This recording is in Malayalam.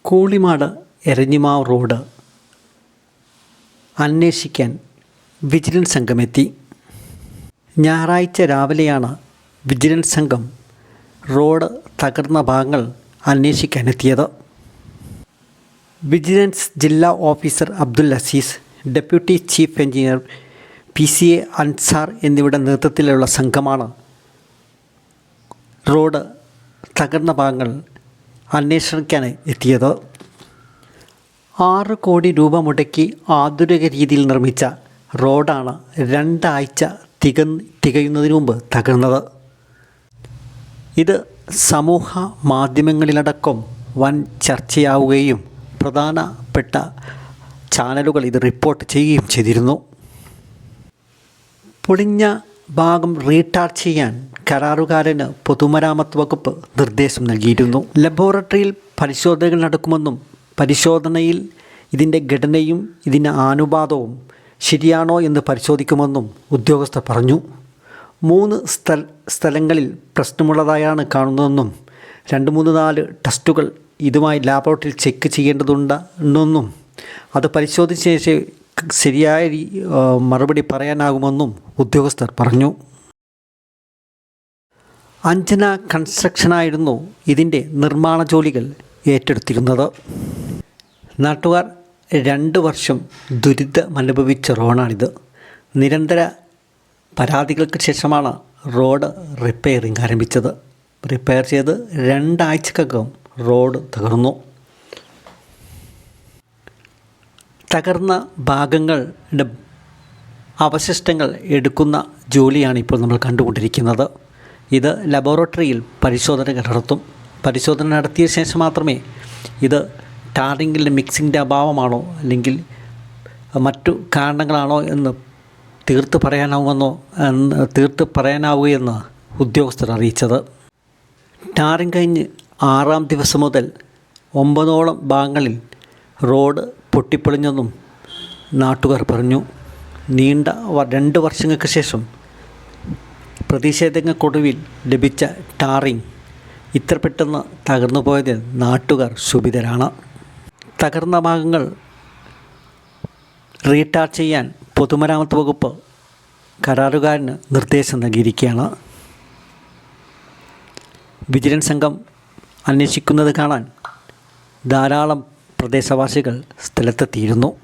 കൂളിമാട് എരഞ്ഞിമാവ് റോഡ് അന്വേഷിക്കാൻ വിജിലൻസ് സംഘമെത്തി. ഞായറാഴ്ച രാവിലെയാണ് വിജിലൻസ് സംഘം റോഡ് തകർന്ന ഭാഗങ്ങൾ അന്വേഷിക്കാനെത്തിയത്. വിജിലൻസ് ജില്ലാ officer Abdul Azeez deputy chief engineer P C A Ansar എന്നിവരുടെ നേതൃത്വത്തിലുള്ള സംഘമാണ് റോഡ് തകർന്ന ഭാഗങ്ങൾ അന്വേഷിക്കാൻ എത്തിയത്. ആറ് കോടി രൂപ മുടക്കി ആധുനിക രീതിയിൽ നിർമ്മിച്ച റോഡാണ് രണ്ടാഴ്ച തിക തികയുന്നതിന് മുമ്പ് തകർന്നത്. ഇത് സമൂഹ മാധ്യമങ്ങളിലടക്കം വൻ ചർച്ചയാവുകയും പ്രധാനപ്പെട്ട ചാനലുകൾ ഇത് റിപ്പോർട്ട് ചെയ്യുകയും ചെയ്തിരുന്നു. പൊളിഞ്ഞ ഭാഗം റീടാർജ് ചെയ്യാൻ കരാറുകാരന് പൊതുമരാമത്ത് വകുപ്പ് നിർദ്ദേശം നൽകിയിരുന്നു. ലബോറട്ടറിയിൽ പരിശോധനകൾ നടക്കുമെന്നും പരിശോധനയിൽ ഇതിന്റെ ഘടനയും ഇതിന്റെ ആനുപാതവും ശരിയാണോ എന്ന് പരിശോധിക്കുമെന്നും ഉദ്യോഗസ്ഥർ പറഞ്ഞു. മൂന്ന് സ്ഥല സ്ഥലങ്ങളിൽ പ്രശ്നമുള്ളതായാണ് കാണുന്നതെന്നും രണ്ട് മൂന്ന് നാല് ടെസ്റ്റുകൾ ഇതുമായി ലാബോറട്ടറിയിൽ ചെക്ക് ചെയ്യേണ്ടതുണ്ടെന്നും അത് പരിശോധിച്ച ശേഷം ശരിയായ മറുപടി പറയാനാകുമെന്നും ഉദ്യോഗസ്ഥർ പറഞ്ഞു. അഞ്ജന കൺസ്ട്രക്ഷനായിരുന്നു ഇതിന്റെ നിർമ്മാണ ജോലികൾ ഏറ്റെടുത്തിരുന്നത്. നാട്ടുകാർ രണ്ട് വർഷം ദുരിതമനുഭവിച്ച റോഡാണിത് നിരന്തര പരാതികൾക്ക് ശേഷമാണ് റോഡ് റിപ്പയറിംഗ് ആരംഭിച്ചത്. റിപ്പയർ ചെയ്ത് രണ്ടാഴ്ചക്കകം റോഡ് തകർന്നു. തകർന്ന ഭാഗങ്ങളുടെ അവശിഷ്ടങ്ങൾ എടുക്കുന്ന ജോലിയാണ് ഇപ്പോൾ നമ്മൾ കണ്ടുകൊണ്ടിരിക്കുന്നത്. ഇത് ലബോറട്ടറിയിൽ പരിശോധന നടത്തും. പരിശോധന നടത്തിയ ശേഷം മാത്രമേ ഇത് ടാറിങ്ങിന്റെ മിക്സിങ്ങിന്റെ അഭാവമാണോ അല്ലെങ്കിൽ മറ്റു കാരണങ്ങളാണോ എന്ന് തീർത്ത് പറയാനാവുമെന്നോ എന്ന് തീർത്ത് പറയാനാവുകയെന്ന് ഉദ്യോഗസ്ഥർ അറിയിച്ചത്. ടാറിങ് കഴിഞ്ഞ് ആറാം ദിവസം മുതൽ ഒമ്പതോളം ഭാഗങ്ങളിൽ റോഡ് പൊട്ടിപ്പൊളിഞ്ഞെന്നും നാട്ടുകാർ പറഞ്ഞു. നീണ്ട രണ്ട് വർഷങ്ങൾക്ക് ശേഷം പ്രതിഷേധങ്ങൾക്കൊടുവിൽ ലഭിച്ച ടാറിങ് ഇത്ര പെട്ടെന്ന് തകർന്നു പോയതിൽ നാട്ടുകാർ ശുഭിതരാണ്. തകർന്ന ഭാഗങ്ങൾ റീടാർ ചെയ്യാൻ പൊതുമരാമത്ത് വകുപ്പ് കരാറുകാരന് നിർദ്ദേശം നൽകിയിരിക്കുകയാണ്. വിജിലൻസ് സംഘം അന്വേഷിക്കുന്നത് കാണാൻ ധാരാളം പ്രദേശവാസികൾ സ്ഥലത്തെത്തിയിരുന്നു.